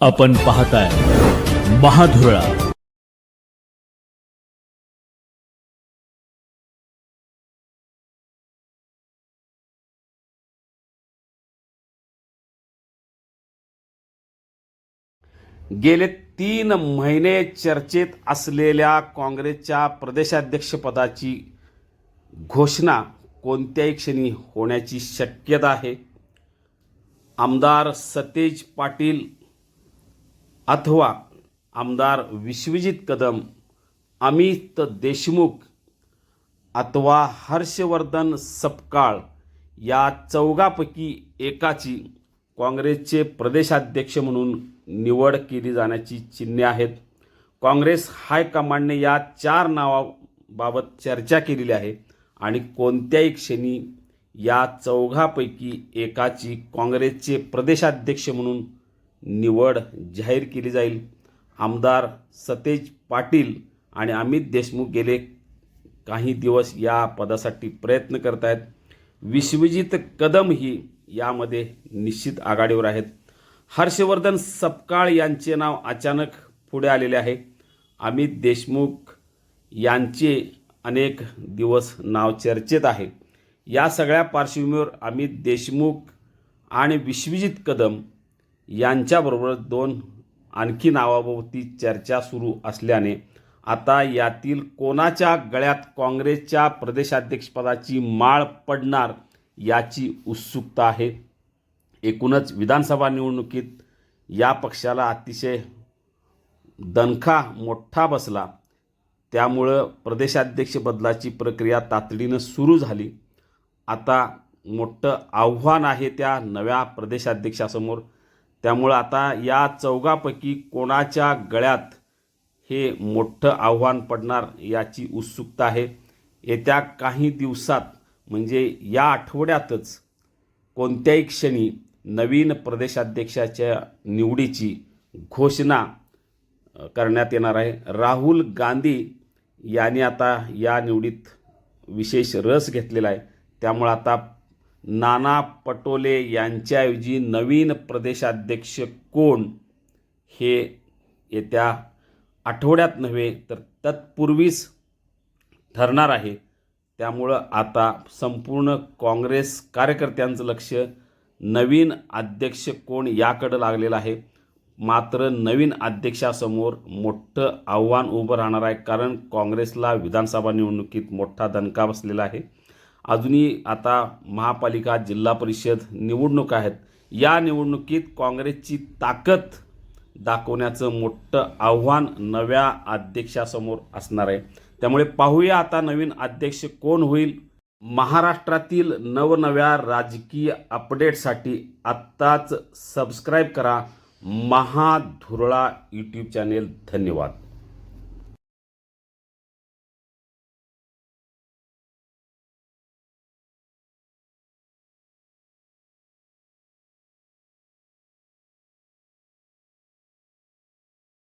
आपण पाहताय महाधुरळा. गेले तीन महिने चर्चेत असलेल्या काँग्रेसच्या प्रदेशाध्यक्षपदाची घोषणा कोणत्याही क्षणी होण्याची शक्यता आहे. आमदार सतेज पाटील अथवा आमदार विश्वजित कदम अमित देशमुख अथवा हर्षवर्धन सपकाळ या चौघापैकी एकाची काँग्रेसचे प्रदेशाध्यक्ष म्हणून निवड केली जाण्याची चिन्हे आहेत. काँग्रेस हायकमांडने या चार नावाबाबत चर्चा केलेली आहे आणि कोणत्याही क्षणी या चौघापैकी एकाची काँग्रेसचे प्रदेशाध्यक्ष म्हणून निवड जाहीर केली जाईल. आमदार सतेज पाटील आणि अमित देशमुख गेले काही दिवस या पदासाठी प्रयत्न करत आहेत विश्वजित कदम ही यामध्ये निश्चित आघाडीवर आहेत. हर्षवर्धन सपकाळ यांचे नाव अचानक पुढे आलेले आहे. अमित देशमुख यांचे अनेक दिवस नाव चर्चेत आहे. या सगळ्या पार्श्वभूमीवर अमित देशमुख आणि विश्वजित कदम यांच्याबरोबर दोन आणखी नावाभोवती चर्चा सुरू असल्याने आता यातील कोणाच्या गळ्यात काँग्रेसच्या प्रदेशाध्यक्षपदाची माळ पडणार याची उत्सुकता आहे. एकूणच विधानसभा निवडणुकीत या पक्षाला अतिशय दणखा मोठा बसला. त्यामुळं प्रदेशाध्यक्ष बदलाची प्रक्रिया तातडीनं सुरू झाली. आता मोठं आव्हान आहे त्या नव्या प्रदेशाध्यक्षासमोर. त्यामुळं आता या चौघापैकी कोणाच्या गळ्यात हे मोठं आव्हान पडणार याची उत्सुकता आहे. येत्या काही दिवसात म्हणजे या आठवड्यातच कोणत्याही क्षणी नवीन प्रदेशाध्यक्षाच्या निवडीची घोषणा करण्यात येणार आहे. राहुल गांधी यांनी आता या निवडीत विशेष रस घेतलेला आहे. त्यामुळे आता नाना पटोले यांच्याऐवजी नवीन प्रदेशाध्यक्ष कोण हे येत्या आठवड्यात नव्हे तर तत्पूर्वीच ठरणार आहे. त्यामुळं आता संपूर्ण काँग्रेस कार्यकर्त्यांचं लक्ष नवीन अध्यक्ष कोण याकडं लागलेलं आहे. मात्र नवीन अध्यक्षासमोर मोठं आव्हान उभं राहणार आहे कारण काँग्रेसला विधानसभा निवडणुकीत मोठा दणका बसलेला आहे. अजूनही आता महापालिका जिल्हा परिषद निवडणूक आहेत. या निवडणुकीत काँग्रेसची ताकद दाखवण्याचं मोठं आव्हान नव्या अध्यक्षासमोर असणार आहे. त्यामुळे पाहूया आता नवीन अध्यक्ष कोण होईल. महाराष्ट्रातील नवनव्या राजकीय अपडेटसाठी आत्ताच सबस्क्राईब करा. Mahadhurala YouTube channel. धन्यवाद.